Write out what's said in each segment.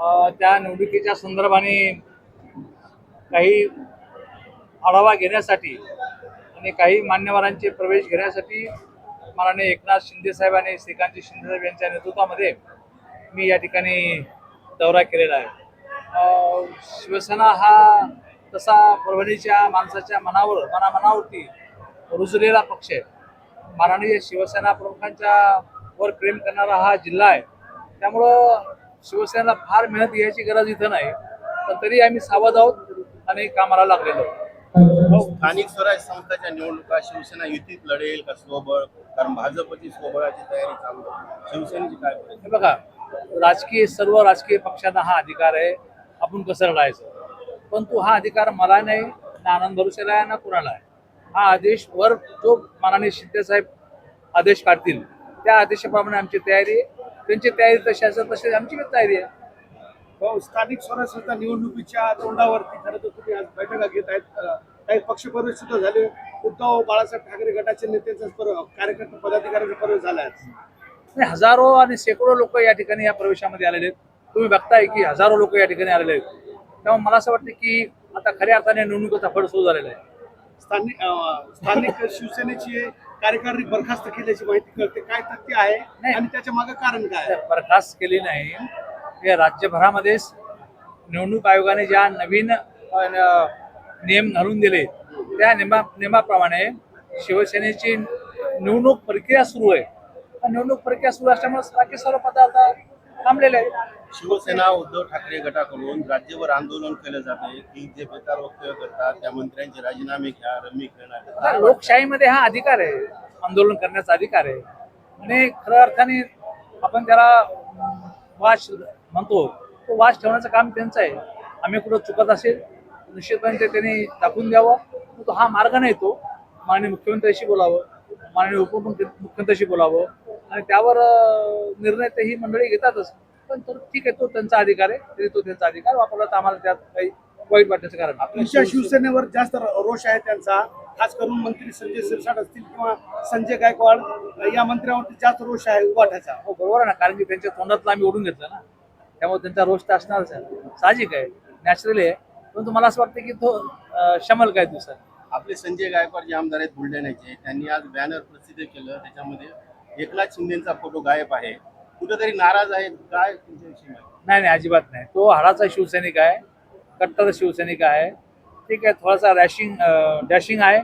त्या निवडणुकीच्या संदर्भाने काही आढावा घेण्यासाठी आणि काही मान्यवरांचे प्रवेश घेण्यासाठी माननीय एकनाथ शिंदेसाहेब आणि श्रीकांत शिंदेसाहेब यांच्या नेतृत्वामध्ये मी या ठिकाणी दौरा केलेला आहे. शिवसेना हा तसा परभणीच्या माणसाच्या मनावर मनामनावरती रुजलेला पक्ष आहे. माननीय शिवसेना प्रमुखांच्या वर प्रेम करणारा हा जिल्हा आहे. त्यामुळं शिवसेनेला फार मेहनत घ्यायची गरज इथं नाही. पण तरी आम्ही सावध आहोत आणि कामाला लागलेलो आहोत. स्थानिक स्वराज्य संस्थाच्या निवडणुका शिवसेना युतीत लढेल का स्वबळ? कारण भाजपची स्वबळाची तयारी चालू आहे. शिवसेनेची काय? हे बघा राजकीय सर्व राजकीय पक्षांना हा अधिकार आहे. आपण कसं लढायचं? परंतु हा अधिकार मला नाही ना आनंद भरुसेला आहे ना कुणाला आहे. हा आदेश वर जो माननीय शिंदे साहेब आदेश काढतील त्या आदेशाप्रमाणे आमची तयारी आहे. त्यांची तयारी तशी असेल तशी आमची पण तयारी आहे. हो, स्थानिक स्वराज्य संस्था निवडणुकीच्या तोंडावरती खरं तर तुम्ही आज बैठका घेत आहेत. काही पक्षप्रवेश सुद्धा झाले. उद्धव बाळासाहेब ठाकरे गटाचे नेत्यांचा कार्यकर्ते पदाधिकाऱ्यांचा प्रवेश झाला आहे. हजारो आणि शेकडो लोक या ठिकाणी या प्रवेशामध्ये आलेले आहेत. तुम्ही बघताय की हजारो लोक या ठिकाणी आलेले आहेत. त्यामुळे मला असं वाटतं की आता खऱ्या अर्थाने निवडणुकीचा फळ सुरू झालेला आहे. स्थानिक स्थानिक शिवसेनेची कार्यकारिणी बरखास्त केल्याची माहिती कळते काय तथ्य आहे. आणि त्याच्यामागे कारण काय आहे? बरखास्त केली नाही हे राज्यभरामध्येच निवडणूक आयोगाने ज्या नवीन अ, न- नियम घालून दिले त्या नियमा नियमाप्रमाणे शिवसेनेची निवडणूक प्रक्रिया सुरू आहे निवडणूक प्रक्रिया सुरू असल्यामुळे बाकी सर्व पदार्थ थांबलेले आहेत शिवसेना उद्धव ठाकरे गटाकडून राज्यभर आंदोलन केलं जाते की जे बेकार वक्तव्य करतात त्या मंत्र्यांचे राजीनामे घ्या रमी करणार लोकशाहीमध्ये हा अधिकार आहे. आंदोलन करण्याचा अधिकार आहे. आणि खऱ्या अर्थाने आपण त्याला अं, वाच म्हणतो तो वाच ठेवण्याचं काम त्यांचं आहे. आम्ही कुठं चुकत असेल निश्चितपणे ते त्यांनी दाखवून द्यावं. तो हा मार्ग नाही तो. माननीय मुख्यमंत्र्यांशी बोलावं. माननीय उपमुख्यमंत्र्यांशी बोलावं. आणि त्यावर निर्णय ते ही मंडळी घेतातच. पण तो ठीक आहे तो त्यांचा अधिकार आहे. तरी तो त्यांचा अधिकार वापरला तर आम्हाला त्यात काही वाईट वाटण्याचं कारण. तुमच्या शिवसेनेवर जास्त रोष आहे त्यांचा. खास करून मंत्री संजय शिरसाट असतील किंवा संजय गायकवाड या मंत्र्यांवरती जास्त रोष आहे उभाटाचा हो बरोबर आहे ना. कारण की त्यांच्या तोंडातलं आम्ही ओढून घेतलं ना. त्यामुळे त्यांचा रोष तर असणारच आहे. साहजिक आहे. नॅचरली आहे. परंतु मला असं वाटतं की तो शमल काय दिवसात आपले संजय गायकवाड जे आमदार आहेत बुलढाण्याचे त्यांनी आज बॅनर प्रसिद्ध केलं त्याच्यामध्ये. एकनाथ शिंदेचा फोटो गायब आहे. कुठेतरी नाराज आहेत. काय तुमच्याविषयी? नाही नाही अजिबात नाही. तो हाडाचा शिवसैनिक आहे कट्टर शिवसैनिक आहे. ठीक आहे थोडासा रॅशिंग डॅशिंग आहे.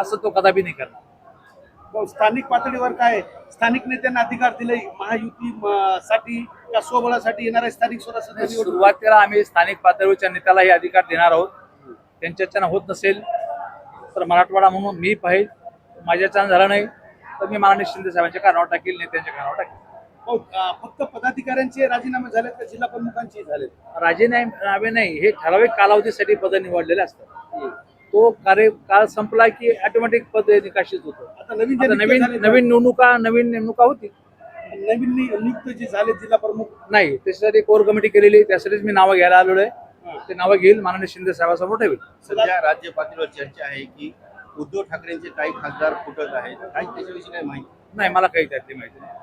असं तो कदापि नाही करणार. स्थानिक पातळीवर काय स्थानिक नेत्यांना अधिकार दिले महायुती साठी या स्वबळासाठी येणाऱ्या स्थानिक स्वराज्य सुरुवातीला आम्ही स्थानिक पातळीवरच्या नेत्याला हे अधिकार देणार आहोत. त्यांच्याच्यानं होत नसेल तर मराठवाडा म्हणून मी पाहिजे माझ्याच्यानं झालं नाही. तर मी माननीय शिंदे साहेबांच्या कानावर टाकील नेत्यांच्या कानावर टाकील. हो, अ, फक्त पदाधिकाऱ्यांचे राजीनामे झालेत का जिल्हा प्रमुखांचे झालेत? राजीनामे नाही हे ठराविक कालावधीसाठी पद निवडलेले असतात. तो कार्य काळ संपला की ऑटोमॅटिक पद निकाशित होतं. आता नवीन जे आता नियुक्त नवीन झाले नवीन निवडणुका नवीन नेमणुका होती. नवीन नि- नियुक्त जे झाले जिल्हा प्रमुख? नाही त्याच्यासाठी कोर कमिटी केलेली त्यासाठीच मी नावं घ्यायला आलेलो आहे ते नावं घेईल माननीय शिंदे साहेबांसमोर ठेवेल. सध्या राज्य पातळीवर चर्चा आहे की उद्धव ठाकरेंचे काही खासदार फुटत आहेत. काही त्याच्याविषयी काय माहिती नाही मला काही त्यातली माहिती नाही.